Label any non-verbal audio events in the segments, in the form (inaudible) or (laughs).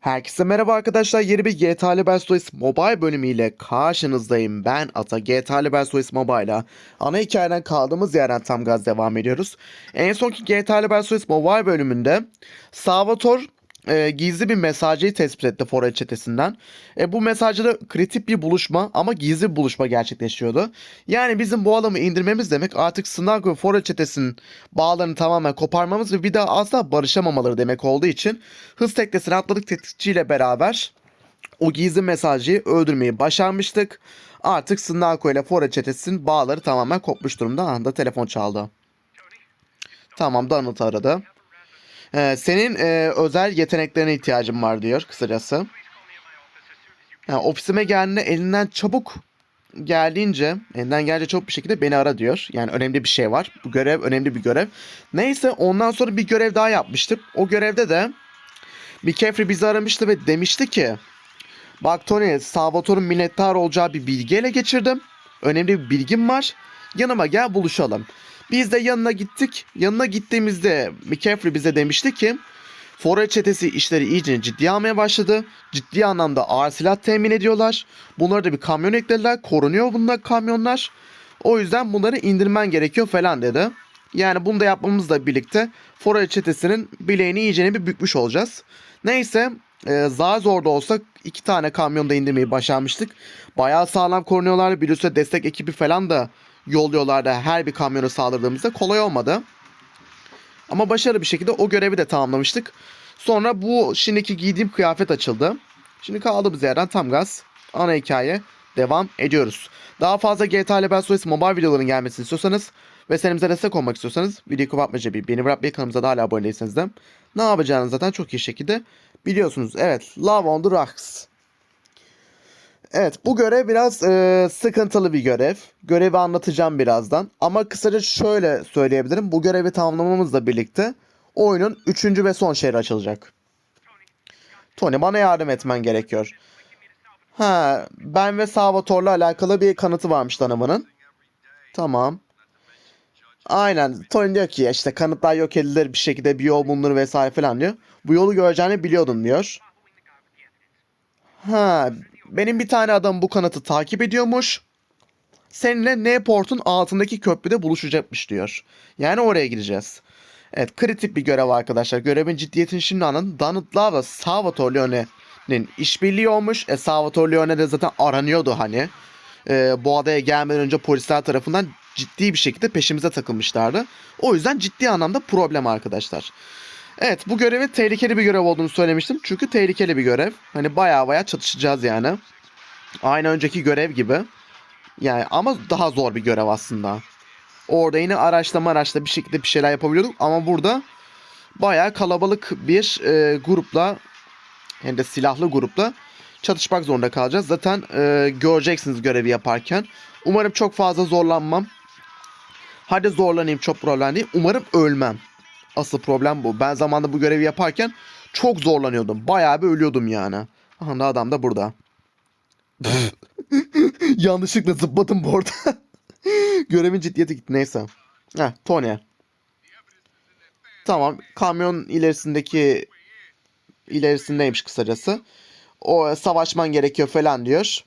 Herkese merhaba arkadaşlar. Yeni bir GTA Liberstois Mobile bölümüyle karşınızdayım. Ben Ata. GTA Liberstois Mobile'a ana hikayeden kaldığımız yerden tam gaz devam ediyoruz. En sonki GTA Liberstois Mobile bölümünde Salvatore e, gizli bir mesajı tespit etti Foray çetesinden. E, bu mesajda kritik bir buluşma ama gizli bir buluşma gerçekleşiyordu. Yani bizim bu adamı indirmemiz demek artık Snag ve Foray çetesinin bağlarını tamamen koparmamız ve bir daha asla barışamamaları demek olduğu için hız teknesine atladık tetikçiyle beraber o gizli mesajı öldürmeyi başarmıştık. Artık Snako ile Foray çetesinin bağları tamamen kopmuş durumda. Anda telefon çaldı. Tamam Donald aradı. Ee, senin e, özel yeteneklerine ihtiyacım var diyor kısacası. Yani ofisime geldiğinde elinden çabuk geldiğince, elinden gelince çabuk bir şekilde beni ara diyor. Yani önemli bir şey var. Bu görev önemli bir görev. Neyse ondan sonra bir görev daha yapmıştık. O görevde de McCaffrey bizi aramıştı ve demişti ki Bak Tony, Salvatore'un minnettar olacağı bir bilgi ele geçirdim. Önemli bir bilgim var. Yanıma gel buluşalım. Biz de yanına gittik. Yanına gittiğimizde McCaffrey bize demişti ki Foray çetesi işleri iyice ciddiye almaya başladı. Ciddi anlamda ağır silah temin ediyorlar. Bunları da bir kamyon eklediler. Korunuyor bunlar kamyonlar. O yüzden bunları indirmen gerekiyor falan dedi. Yani bunu da yapmamızla birlikte Foray çetesinin bileğini iyicene bir bükmüş olacağız. Neyse e, zar zor da olsa iki tane kamyonda indirmeyi başarmıştık. Bayağı sağlam korunuyorlar. Bir destek ekibi falan da yolluyorlardı her bir kamyonu saldırdığımızda. Kolay olmadı. Ama başarılı bir şekilde o görevi de tamamlamıştık. Sonra bu şimdiki giydiğim kıyafet açıldı. Şimdi kaldığımız yerden tam gaz ana hikaye devam ediyoruz. Daha fazla GTA Level Stories mobile videoların gelmesini istiyorsanız ve senimize destek olmak istiyorsanız videoyu kapatmaca bir beni bırakmayı kanalımıza da hala abone değilseniz de ne yapacağınızı zaten çok iyi şekilde biliyorsunuz. Evet Love on the Rocks. Evet bu görev biraz e, sıkıntılı bir görev. Görevi anlatacağım birazdan. Ama kısaca şöyle söyleyebilirim. Bu görevi tamamlamamızla birlikte oyunun 3. ve son şehri açılacak. Tony bana yardım etmen gerekiyor. Ha, ben ve Salvatore'la alakalı bir kanıtı varmış tanımının. Tamam. Aynen. Tony diyor ki işte kanıtlar yok edilir bir şekilde bir yol bulunur vesaire falan diyor. Bu yolu göreceğini biliyordum diyor. Ha, benim bir tane adam bu kanıtı takip ediyormuş. Seninle Newport'un altındaki köprüde buluşacakmış diyor. Yani oraya gideceğiz. Evet kritik bir görev arkadaşlar. Görevin ciddiyetini şimdi anın. Donald ve Salvatore Leone'nin işbirliği olmuş. E, Salvatore Leone de zaten aranıyordu hani. E, bu adaya gelmeden önce polisler tarafından ciddi bir şekilde peşimize takılmışlardı. O yüzden ciddi anlamda problem arkadaşlar. Evet bu görevin tehlikeli bir görev olduğunu söylemiştim. Çünkü tehlikeli bir görev. Hani baya baya çatışacağız yani. Aynı önceki görev gibi. Yani ama daha zor bir görev aslında. Orada yine araçlama araçla bir şekilde bir şeyler yapabiliyorduk. Ama burada baya kalabalık bir e, grupla hem de silahlı grupla çatışmak zorunda kalacağız. Zaten e, göreceksiniz görevi yaparken. Umarım çok fazla zorlanmam. Hadi zorlanayım çok problem değil. Umarım ölmem. Asıl problem bu. Ben zamanında bu görevi yaparken çok zorlanıyordum. Bayağı bir ölüyordum yani. Aha da adam da burada. (laughs) Yanlışlıkla zıpladım bu arada. (laughs) Görevin ciddiyeti gitti neyse. Heh Tony. Tamam kamyon ilerisindeki ilerisindeymiş kısacası. O savaşman gerekiyor falan diyor.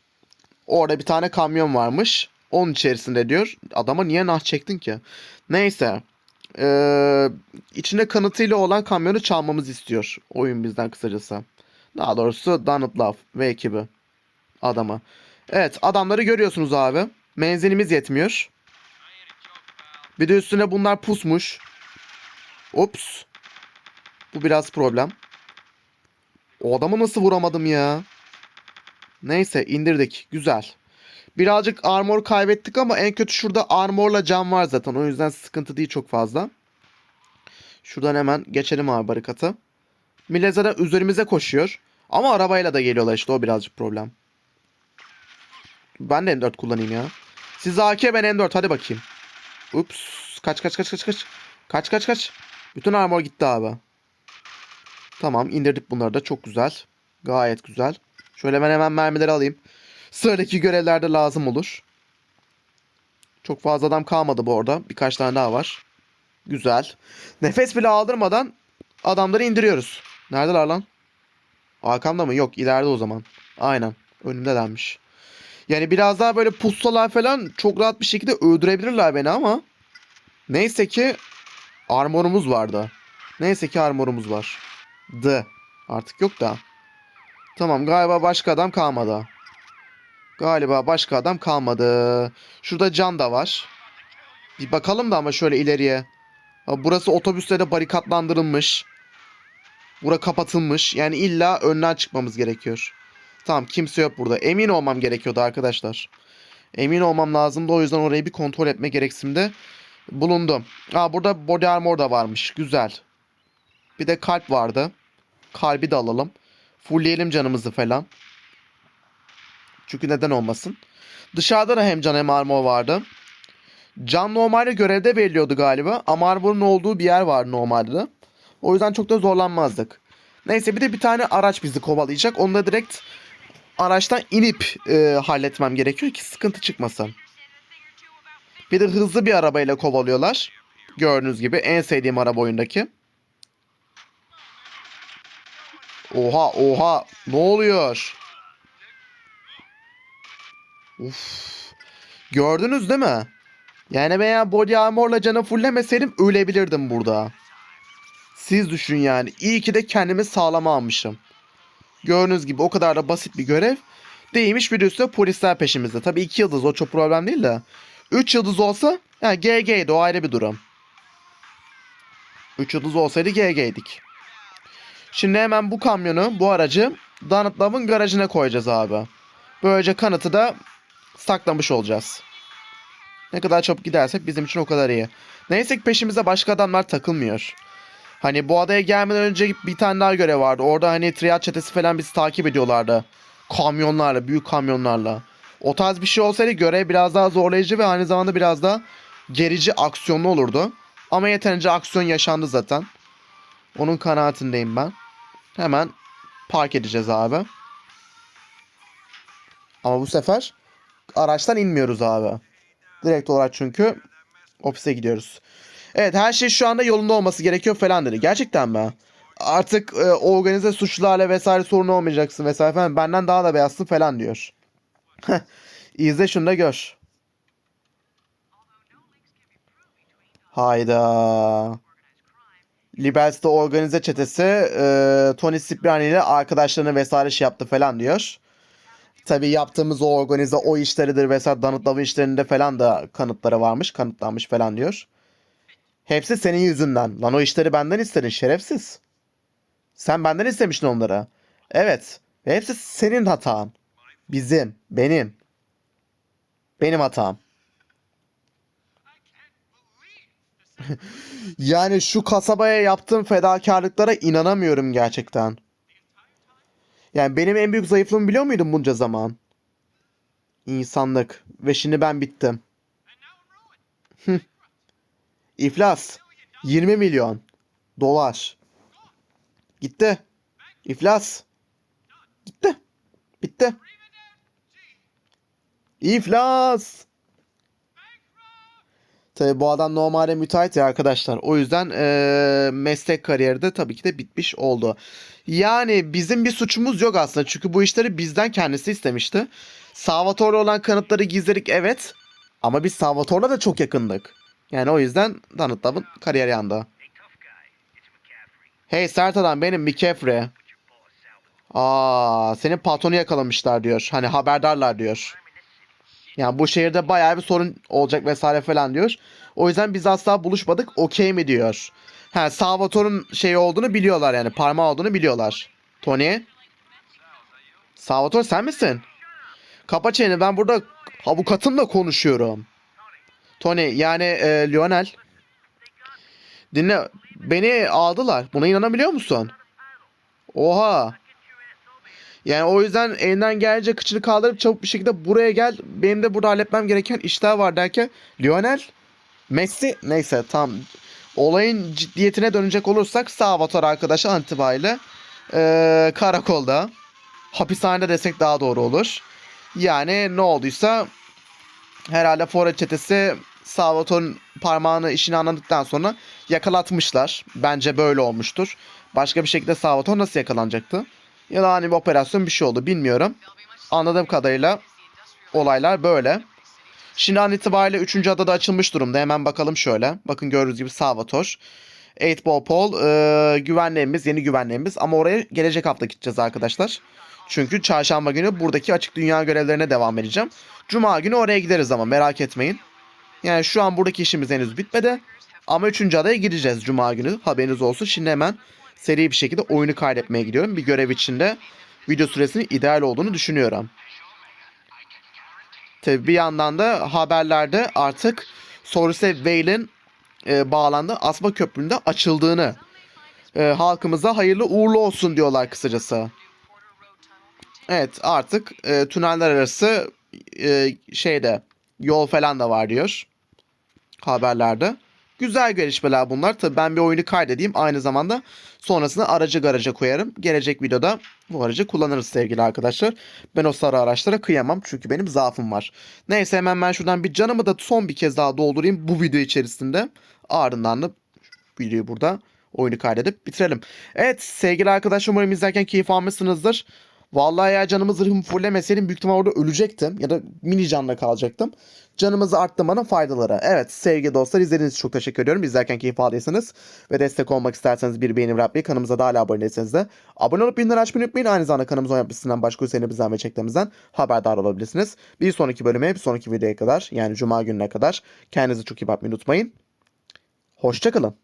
Orada bir tane kamyon varmış. Onun içerisinde diyor. Adama niye nah çektin ki? Neyse. Ee, içinde kanıtıyla olan kamyonu çalmamızı istiyor. Oyun bizden kısacası. Daha doğrusu Donald Love ve ekibi. Adamı. Evet adamları görüyorsunuz abi. Menzilimiz yetmiyor. Bir de üstüne bunlar pusmuş. Ups. Bu biraz problem. O adamı nasıl vuramadım ya? Neyse indirdik. Güzel. Birazcık armor kaybettik ama en kötü şurada armorla cam var zaten. O yüzden sıkıntı değil çok fazla. Şuradan hemen geçelim abi barikatı. Millet üzerimize koşuyor. Ama arabayla da geliyorlar işte o birazcık problem. Ben de M4 kullanayım ya. Siz AK ben M4 hadi bakayım. Ups. Kaç kaç kaç kaç kaç. Kaç kaç kaç. Bütün armor gitti abi. Tamam indirdik bunları da çok güzel. Gayet güzel. Şöyle ben hemen mermileri alayım. Sıradaki görevlerde lazım olur. Çok fazla adam kalmadı bu arada. Birkaç tane daha var. Güzel. Nefes bile aldırmadan adamları indiriyoruz. Neredeler lan? Arkamda mı? Yok ileride o zaman. Aynen. Önümdelermiş. Yani biraz daha böyle pustalar falan çok rahat bir şekilde öldürebilirler beni ama neyse ki armorumuz vardı. Neyse ki armorumuz var. D. Artık yok da. Tamam galiba başka adam kalmadı. Galiba başka adam kalmadı. Şurada can da var. Bir bakalım da ama şöyle ileriye. Burası otobüslere barikatlandırılmış. Bura kapatılmış. Yani illa önden çıkmamız gerekiyor. Tamam kimse yok burada. Emin olmam gerekiyordu arkadaşlar. Emin olmam lazımdı. O yüzden orayı bir kontrol etme gereksimde bulundum. Aa burada body armor da varmış. Güzel. Bir de kalp vardı. Kalbi de alalım. Fullleyelim canımızı falan. Çünkü neden olmasın. Dışarıda da hem can hem armor vardı. Can normalde görevde veriliyordu galiba. Ama armorun olduğu bir yer vardı normalde. O yüzden çok da zorlanmazdık. Neyse bir de bir tane araç bizi kovalayacak. Onu da direkt araçtan inip e, halletmem gerekiyor ki sıkıntı çıkmasın. Bir de hızlı bir arabayla kovalıyorlar. Gördüğünüz gibi en sevdiğim araba oyundaki. Oha oha ne oluyor? Uf. Gördünüz değil mi? Yani ben ya body armor'la canı fullemeseydim ölebilirdim burada. Siz düşün yani. İyi ki de kendimi sağlama almışım. Gördüğünüz gibi o kadar da basit bir görev. Değilmiş bir üstüne polisler peşimizde. Tabii iki yıldız o çok problem değil de. Üç yıldız olsa yani GG'ydi o ayrı bir durum. Üç yıldız olsaydı GG'ydik. Şimdi hemen bu kamyonu, bu aracı Love'ın garajına koyacağız abi. Böylece kanıtı da saklamış olacağız. Ne kadar çabuk gidersek bizim için o kadar iyi. Neyse ki peşimize başka adamlar takılmıyor. Hani bu adaya gelmeden önce bir tane daha görev vardı. Orada hani triad çetesi falan bizi takip ediyorlardı. Kamyonlarla, büyük kamyonlarla. O tarz bir şey olsaydı görev biraz daha zorlayıcı ve aynı zamanda biraz daha gerici aksiyonlu olurdu. Ama yeterince aksiyon yaşandı zaten. Onun kanaatindeyim ben. Hemen park edeceğiz abi. Ama bu sefer araçtan inmiyoruz abi. Direkt olarak çünkü ofise gidiyoruz. Evet her şey şu anda yolunda olması gerekiyor falan dedi. Gerçekten mi? Artık e, organize suçlarla vesaire sorun olmayacaksın vesaire falan. Benden daha da beyazsın falan diyor. (laughs) İzle şunu da gör. Hayda. Liberty'de organize çetesi e, Tony Cipriani ile arkadaşlarını vesaire şey yaptı falan diyor. Tabii yaptığımız o organize o işleridir vesaire Donut işlerinde falan da kanıtları varmış. Kanıtlanmış falan diyor. Hepsi senin yüzünden. Lan o işleri benden istedin şerefsiz. Sen benden istemiştin onları. Evet. Ve hepsi senin hatan. Bizim. Benim. Benim hatam. (laughs) yani şu kasabaya yaptığım fedakarlıklara inanamıyorum gerçekten. Yani benim en büyük zayıflığımı biliyor muydun bunca zaman? İnsanlık. Ve şimdi ben bittim. İflas. 20 milyon dolar. Gitti. İflas. Gitti. Bitti. İflas. Tabi bu adam normalde müteahhit ya arkadaşlar. O yüzden eee, meslek kariyeri de tabii ki de bitmiş oldu. Yani bizim bir suçumuz yok aslında. Çünkü bu işleri bizden kendisi istemişti. Salvatore'la olan kanıtları gizledik evet. Ama biz Salvatore'la da çok yakındık. Yani o yüzden Donald Love'ın kariyeri yandı. Hey sert adam benim McCaffrey. Aa, senin patronu yakalamışlar diyor. Hani haberdarlar diyor. Yani bu şehirde bayağı bir sorun olacak vesaire falan diyor. O yüzden biz asla buluşmadık. Okey mi diyor. Ha Salvatore'un şeyi olduğunu biliyorlar yani. Parmağı olduğunu biliyorlar. Tony. Salvatore sen misin? Kapa çeneni ben burada avukatımla konuşuyorum. Tony yani e, Lionel. Dinle beni aldılar. Buna inanabiliyor musun? Oha. Yani o yüzden elinden gelince kıçını kaldırıp çabuk bir şekilde buraya gel. Benim de burada halletmem gereken işler var derken Lionel Messi neyse tam olayın ciddiyetine dönecek olursak Salvatore arkadaşı Antiba ile eee, karakolda hapishanede desek daha doğru olur. Yani ne olduysa herhalde Fora çetesi Salvatore'un parmağını işini anladıktan sonra yakalatmışlar. Bence böyle olmuştur. Başka bir şekilde Salvatore nasıl yakalanacaktı? Hani bir operasyon bir şey oldu bilmiyorum. Anladığım kadarıyla olaylar böyle. Şimdi an itibariyle 3. adada açılmış durumda. Hemen bakalım şöyle. Bakın gördüğünüz gibi Salvatore. 8 Ball Paul e, güvenliğimiz, yeni güvenliğimiz. Ama oraya gelecek hafta gideceğiz arkadaşlar. Çünkü çarşamba günü buradaki açık dünya görevlerine devam edeceğim. Cuma günü oraya gideriz ama merak etmeyin. Yani şu an buradaki işimiz henüz bitmedi. Ama 3. adaya gideceğiz Cuma günü. Haberiniz olsun. Şimdi hemen seri bir şekilde oyunu kaydetmeye gidiyorum. Bir görev içinde video süresinin ideal olduğunu düşünüyorum. Tabi bir yandan da haberlerde artık Sorise Vale'in e, bağlandığı asma köpründe açıldığını e, halkımıza hayırlı uğurlu olsun diyorlar kısacası. Evet artık e, tüneller arası e, şeyde yol falan da var diyor haberlerde. Güzel gelişmeler bunlar. Tabii ben bir oyunu kaydedeyim. Aynı zamanda sonrasında aracı garaja koyarım. Gelecek videoda bu aracı kullanırız sevgili arkadaşlar. Ben o sarı araçlara kıyamam. Çünkü benim zaafım var. Neyse hemen ben şuradan bir canımı da son bir kez daha doldurayım bu video içerisinde. Ardından da videoyu burada oyunu kaydedip bitirelim. Evet sevgili arkadaşlar umarım izlerken keyif almışsınızdır. Vallahi eğer canımı zırhımı fullemeseydim büyük ihtimal orada ölecektim. Ya da mini canla kalacaktım. Canımızı arttırmanın faydaları. Evet sevgili dostlar izlediğiniz için çok teşekkür ediyorum. İzlerken keyif aldıysanız ve destek olmak isterseniz bir beğeni bırakmayı kanalımıza da hala abone değilseniz de abone olup bildirimleri açmayı unutmayın. Aynı zamanda kanalımıza yapmışsından başka üzerinizden ve çeklerimizden haberdar olabilirsiniz. Bir sonraki bölüme bir sonraki videoya kadar yani cuma gününe kadar kendinize çok iyi bakmayı unutmayın. Hoşçakalın.